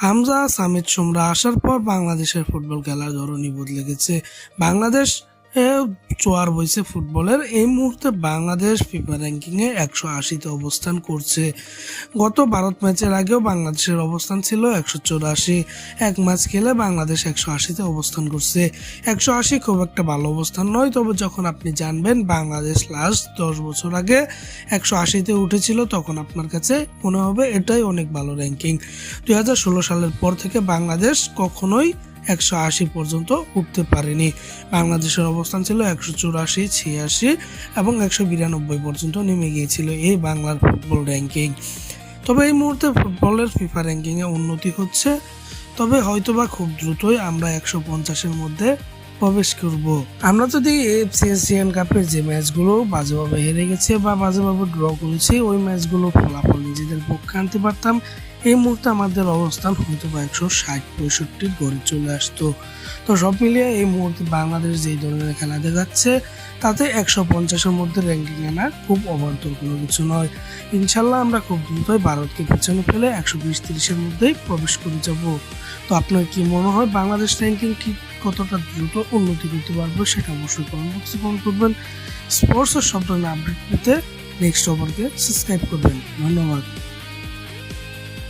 হামজা সামিদ সুমরা আসার পর বাংলাদেশের ফুটবল খেলার ধরনই বদলে গেছে। বাংলাদেশ চোয়ার বইছে ফুটবলের। এই মুহূর্তে বাংলাদেশ ফিফা র্যাঙ্কিংয়ে একশো আশিতে অবস্থান করছে। গত ভারত ম্যাচের আগেও বাংলাদেশের অবস্থান ছিল একশো চৌরাশি। এক ম্যাচ খেলে বাংলাদেশ একশো আশিতে অবস্থান করছে। একশো আশি খুব একটা ভালো অবস্থান নয়, তবে যখন আপনি জানবেন বাংলাদেশ লাস্ট দশ বছর আগে একশো আশিতে উঠেছিল, তখন আপনার কাছে মনে হবে এটাই অনেক ভালো র্যাঙ্কিং। দুই হাজার ষোলো সালের পর থেকে বাংলাদেশ কখনোই একশো আশি পর্যন্ত উঠতে পারেনি। বাংলাদেশের অবস্থান ছিল একশো চুরাশি, ছিয়াশি এবং একশো বিরানব্বই পর্যন্ত নেমে গিয়েছিল এই বাংলার ফুটবল র্যাঙ্কিং তবে এই মুহূর্তে ফুটবলের ফিফা র্যাঙ্কিংয়ে উন্নতি হচ্ছে, তবে হয়তোবা খুব দ্রুতই আমরা একশো পঞ্চাশের মধ্যে প্রবেশ করব। আমরা যদি এফসি এশিয়ান কাপের যে ম্যাচগুলো বাজেভাবে হেরে গেছে বা বাজেভাবে ড্র করেছি, ওই ম্যাচগুলো ফলাফল নিজেদের পক্ষে আনতে পারতাম। এই মুহূর্তে আমাদের অবস্থান হয়তো বা একশো ষাট পঁয়ষট্টির গড়ে চলে আসতো। তো সব মিলিয়ে এই মুহূর্তে বাংলাদেশ যেই ধরনের খেলা দেখাচ্ছে, তাতে একশো পঞ্চাশের মধ্যে র্যাঙ্কিং আনা খুব অবান্তর কোনো কিছু নয়। ইনশাল্লাহ আমরা খুব দ্রুতই ভারতকে পেছনে ফেলে একশো বিশ তিরিশের মধ্যেই প্রবেশ করে যাব। তো আপনার কি মনে হয় বাংলাদেশ র্যাঙ্কিং কি কতটা দ্রুত উন্নতি করতে পারবে সেটা অবশ্যই কমেন্ট বক্সে কমেন্ট করবেন। স্পোর্টসের সব ধরনের আপডেট পেতে নেক্সট ওভারকে সাবস্ক্রাইব করবেন। ধন্যবাদ।